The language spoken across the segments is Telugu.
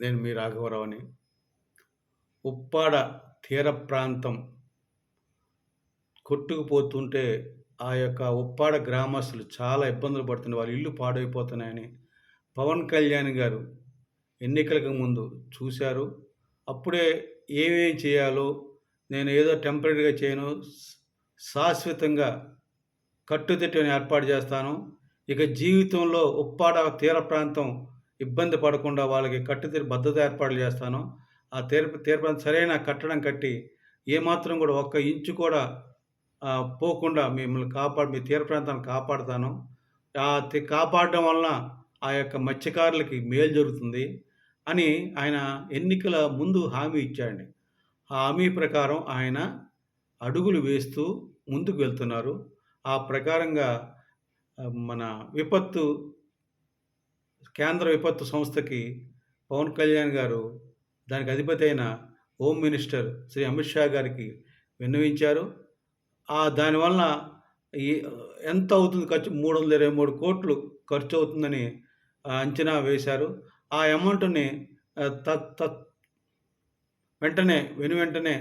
నేను మీ రాఘవరావుని. ఉప్పాడ తీర ప్రాంతం కొట్టుకుపోతుంటే ఆ యొక్క ఉప్పాడ గ్రామస్తులు చాలా ఇబ్బందులు పడుతున్నారు వాళ్ళ ఇల్లు పాడైపోతున్నాయని పవన్ కళ్యాణ్ గారు ఎన్నికలకు ముందు చూశారు. అప్పుడే ఏమేం చేయాలో నేను ఏదో టెంపరీగా చేయను. శాశ్వతంగా కట్టుదిట్టని ఏర్పాటు చేస్తాను. ఇక జీవితంలో ఉప్పాడ తీర ప్రాంతం ఇబ్బంది పడకుండా వాళ్ళకి కట్టుదిరి భద్రత ఏర్పాట్లు చేస్తాను. ఆ తీర్పు తీర్పు ప్రాంతం సరైన కట్టడం కట్టి ఏమాత్రం కూడా ఒక్క ఇంచు కూడా పోకుండా మిమ్మల్ని కాపాడు మీ తీర ప్రాంతాన్ని కాపాడుతాను. ఆ కాపాడడం వలన ఆ యొక్క మత్స్యకారులకి మేలు జరుగుతుంది అని ఆయన ఎన్నికల ముందు హామీ ఇచ్చాడండి. ఆ హామీ ప్రకారం ఆయన అడుగులు వేస్తూ ముందుకు వెళ్తున్నారు. ఆ ప్రకారంగా మన విపత్తు కేంద్ర విపత్తు సంస్థకి పవన్ కళ్యాణ్ గారు దానికి అధిపతి అయిన హోమ్ మినిస్టర్ శ్రీ అమిత్ షా గారికి విన్నవించారు. ఆ దానివలన ఈ ఎంత అవుతుంది ఖర్చు? మూడు వందల ఇరవై మూడు కోట్లు ఖర్చు అవుతుందని అంచనా వేశారు. ఆ అమౌంట్ని తత్ వెంటనే వెను వెంటనే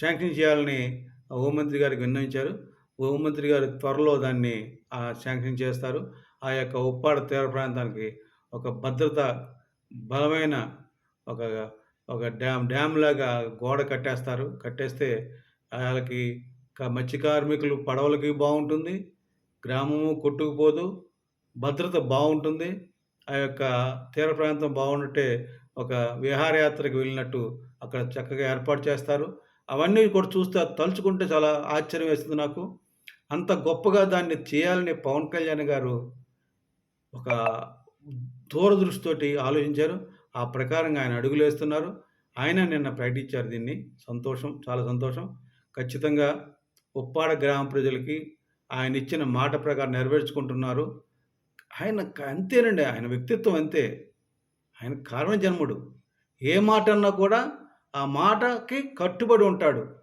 శాంక్షన్ చేయాలని హోంమంత్రి గారికి విన్నవించారు. హోంమంత్రి గారు త్వరలో దాన్ని శాంక్షన్ చేస్తారు. ఆ యొక్క ఉప్పాడ తీర ప్రాంతానికి ఒక భద్రత బలమైన ఒక ఒక డ్యామ్ డ్యామ్ లాగా గోడ కట్టేస్తారు. కట్టేస్తే వాళ్ళకి మత్స్య కార్మికులు పడవలకి బాగుంటుంది గ్రామము కొట్టుకుపోదు భద్రత బాగుంటుంది. ఆ యొక్క తీర ప్రాంతం బాగుంటే ఒక విహారయాత్రకు వెళ్ళినట్టు అక్కడ చక్కగా ఏర్పాటు చేస్తారు. అవన్నీ కూడా చూస్తే తలుచుకుంటే చాలా ఆశ్చర్యం వేస్తుంది నాకు. అంత గొప్పగా దాన్ని చేయాలని పవన్ కళ్యాణ్ గారు ఒక దూరదృష్టితోటి ఆలోచించారు. ఆ ప్రకారంగా ఆయన అడుగులు వేస్తున్నారు ఆయన నిన్న ప్రకటించారు దీన్ని. సంతోషం చాలా సంతోషం. ఖచ్చితంగా ఉప్పాడ గ్రామ ప్రజలకి ఆయన ఇచ్చిన మాట ప్రకారం నెరవేర్చుకుంటున్నారు. ఆయన అంతేనండి. ఆయన వ్యక్తిత్వం అంతే. ఆయన కారణ జన్ముడు. ఏ మాట అన్నా కూడా ఆ మాటకి కట్టుబడి ఉంటాడు.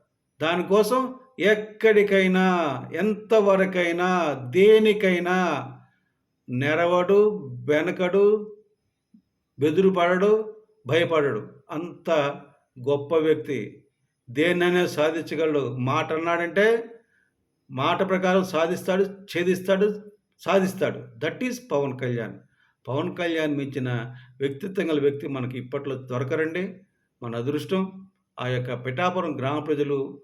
దానికోసం ఎక్కడికైనా ఎంతవరకైనా దేనికైనా నెరవడు వెనకడు బెదురుపడడు భయపడడు. అంత గొప్ప వ్యక్తి. దేన్నైనా సాధించగలడు. మాట అన్నాడంటే మాట ప్రకారం సాధిస్తాడు ఛేదిస్తాడు సాధిస్తాడు. That is Pawan Kalyan. Pawan Kalyan మించిన వ్యక్తిత్వం గల వ్యక్తి మనకి ఇప్పట్లో దొరకరండి. మన అదృష్టం ఆ యొక్క పిఠాపురం గ్రామ ప్రజలు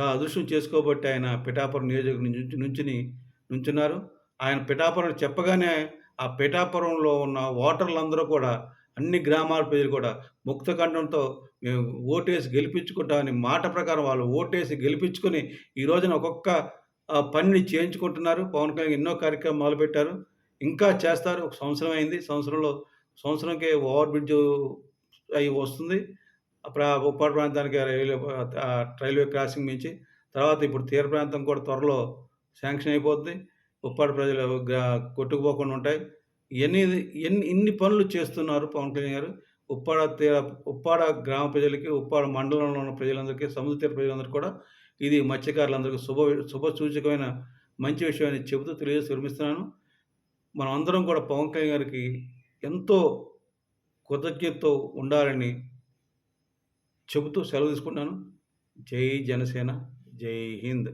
చాలా అదృష్టం చేసుకోబట్టి ఆయన పిఠాపురం నియోజకవర్గం నుంచి నుంచుని నుంచున్నారు. ఆయన పిఠాపురం చెప్పగానే ఆ పిఠాపురంలో ఉన్న ఓటర్లందరూ కూడా అన్ని గ్రామాల ప్రజలు కూడా ముక్తఖండంతో మేము ఓటేసి గెలిపించుకుంటామని మాట ప్రకారం వాళ్ళు ఓటేసి గెలిపించుకొని ఈ రోజున ఒక్కొక్క పనిని చేయించుకుంటున్నారు. పవన్ కళ్యాణ్ ఎన్నో కార్యక్రమాలు మొదలుపెట్టారు. ఇంకా చేస్తారు. ఒక సంవత్సరం అయింది. సంవత్సరంలో సంవత్సరంకే ఓవర్ బ్రిడ్జ్ అయి వస్తుంది. ఉప్పాడు ప్రాంతానికి రైల్వే రైల్వే క్రాసింగ్ నుంచి. తర్వాత ఇప్పుడు తీర ప్రాంతం కూడా త్వరలో శాంక్షన్ అయిపోతుంది ఉప్పాడు ప్రజలు కొట్టుకుపోకుండా ఉంటాయి. ఎన్ని ఎన్ని ఇన్ని పనులు చేస్తున్నారు పవన్ కళ్యాణ్ గారు? ఉప్పాడ తీర ఉప్పాడ గ్రామ ప్రజలకి ఉప్పాడ మండలంలో ఉన్న ప్రజలందరికీ సముద్ర తీర ప్రజలందరికీ కూడా ఇది మత్స్యకారులందరికీ శుభ శుభ సూచకమైన మంచి విషయాన్ని చెబుతూ తెలియజేసి విరమిస్తున్నాను మనం అందరం కూడా పవన్ కళ్యాణ్ గారికి ఎంతో కృతజ్ఞతతో ఉండాలని చెబుతూ సెలవు తీసుకుంటున్నాను. జై జనసేన జై హింద్.